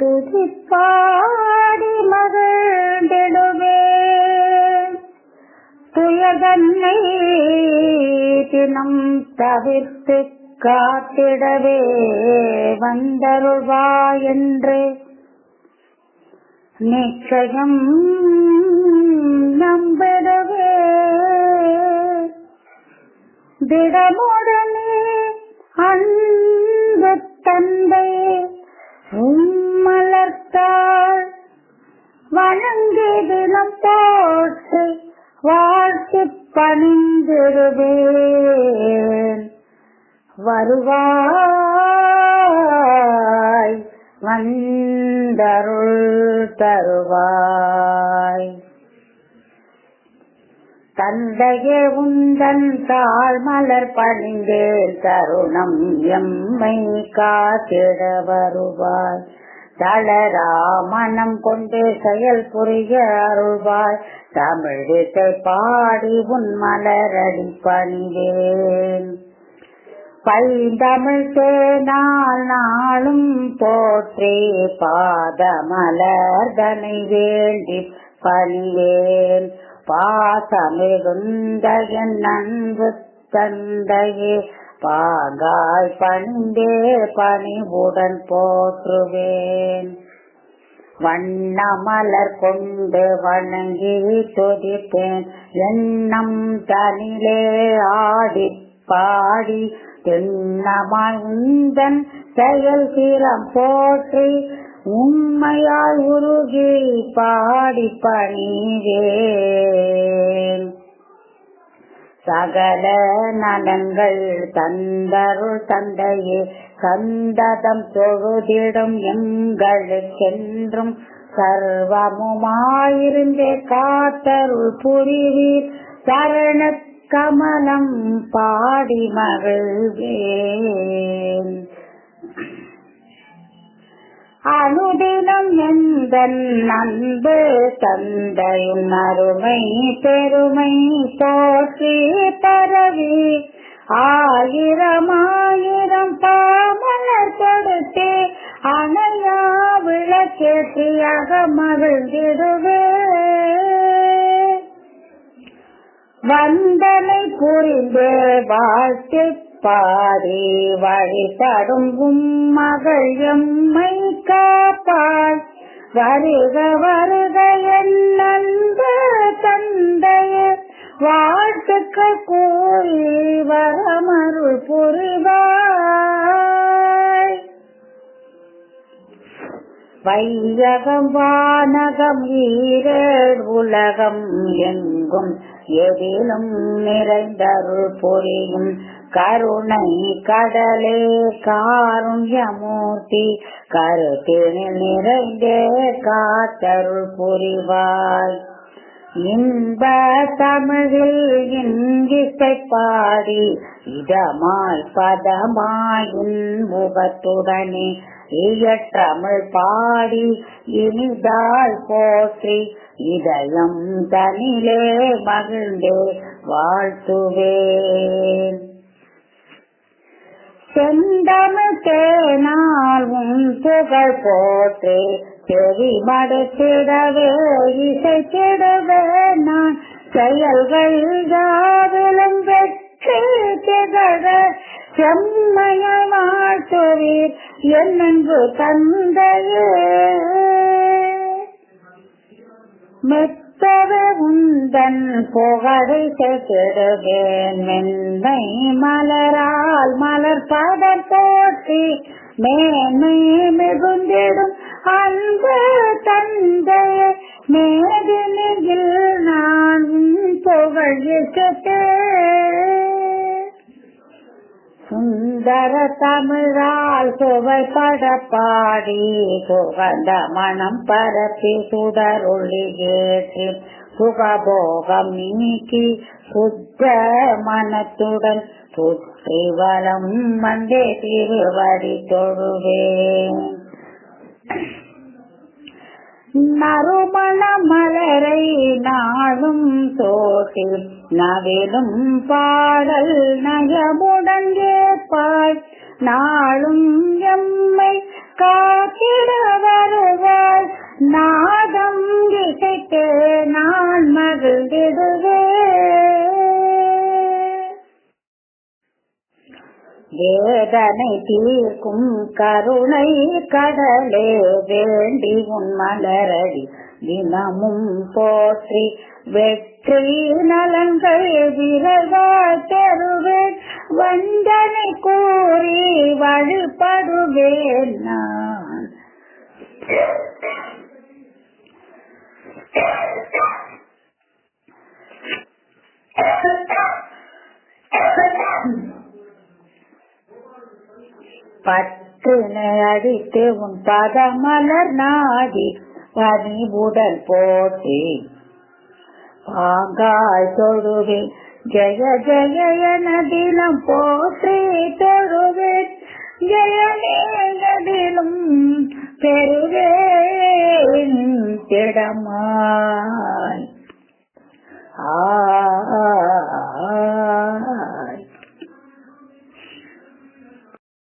துதிப்பாடி மகிழ்ந்திடுவே. துயதன்னை தினம் தவிர்த்து காத்திடவே வந்தருள்வா என்று. நிச்சயம் நம்பிடவே திடமுடனே அன்பு தந்தை உம்மலர்த்தாள் வணங்குதினம் போட்டு வாழ்த்து பணிந்திருவேன் வருவாய் வந்தருள் தருவாய். தந்தையே உந்தன் தாழ் மலர் பணிந்தேன் தருணம் எம்மை காத்திட வருவாய். தளரா மனம் கொண்டு செயல் புரிய அருள்வாய். தமிழிசை பாடி உன் மலரடி பணிவேன். பைந்தமிழ் தேனால் நாளும் போற்றே பாதமலர்தனை வேண்டி பணிவேன். பாசமிகுந்த என் அன்பு தந்தையே பாகாய் பணிந்தே பணிவுடன் போற்றுவேன். வண்ண மலர் கொண்டு வணங்கி துதிப்பேன். எண்ணம் தனிலே ஆடி பாடி தென்னமாய் செயல் சீரம் போற்றி உண்மையாய் உருகி பாடி பணிவேன். சகல நலங்கள் தந்தருள் தந்தையே சந்ததம் தொழுதிடும் எங்களுக்கென்றும் சர்வமுமாயிருந்தே காத்தருள் புரிவீர். சரண கமலம் பாடி மகிழ்வேன். அனுதினம் எந்த அன்பு தந்தையும் அருமை பெருமை போற்றி பரவி ஆயிரம் ஆயிரம் பாமலர் கொடுத்தே அணையா விளக்கேற்றியாக மகிழ்ந்திடுவே. வந்தனை புரிந்து வாழ்த்து பாரி வழிபடும் மகள் எம்மை காப்பாள். வருக வருக என் அன்பு தந்தைய. வாழ்த்துக்கள் கூறி வரமருள் புரிவாய். வையகம் வானகம் ஈரேழ் உலகம் எங்கும் எதிலும் நிறைந்தருள் புரியும். கருணை கடலே காருண்யமூர்த்தி கருத்தினில் நிறைந்தே காத்தருள் புரிவாய். இன்ப தமிழில் இங்கிசை பாடி இதமாய் பதமாய் முகத்துடனே இயற்றமிழ் பாடி இனிதாய் போற்றி இதயம் தனிலே மகிழ்ந்தே வாழ்த்துவேன். செந்தமிழ் தேனால் உன் புகழ் போற்றே. செவி மடுத்திடவே இசைத்திடவே நான். செயல்கள் யாவிலும் வெற்றி திகழ. செம்மையாய் வாழ்த்துவீர் என்னென்று தந்தையே. மெத்தவே உந்தன் புகழை செடுவேன் மென்மை மலரால் மலர் பதம் போட்டி மேன்மை மிகுந்திடும் அன்பு தந்தைய. மேதினியில் நான் புகழ் சுந்தர தமிழால் சுவைப்பட பாடி சுகந்த மனம் பரப்பி சுடருளி ஏற்றி சுகபோகம் நீக்கி சுத்த மனத்துடன் புத்தி வளம் வந்தே திருவடி தொழுவேன். நறுமண மலரை நாளும் தோட்டி நவிலும் பாடல் நயமுடன் ஏற்பாள் நாளும் எம்மை காத்திட வருவாள் நாதம் இசைத்து நான் மகிழ்ந்திடுவேன். வேதனை தீர்க்கும் கருணை கடலே வேண்டி உன் மலரடி தினமும் போற்றி வெற்றி நலங்கள் விரதா தருவேன் வந்தனை கூறி வழிபடுவேன் நான் Thank you. பற்றினை அடித்து உன் பதமலர் நாடி பணிவுடன் போற்றி. பாங்காய் தொழுவேன் ஜெய ஜெய என தினம் போற்றி தொழுவேன் ஜெயமேகதிலும் பெருவேன் திடமாய். ஆ.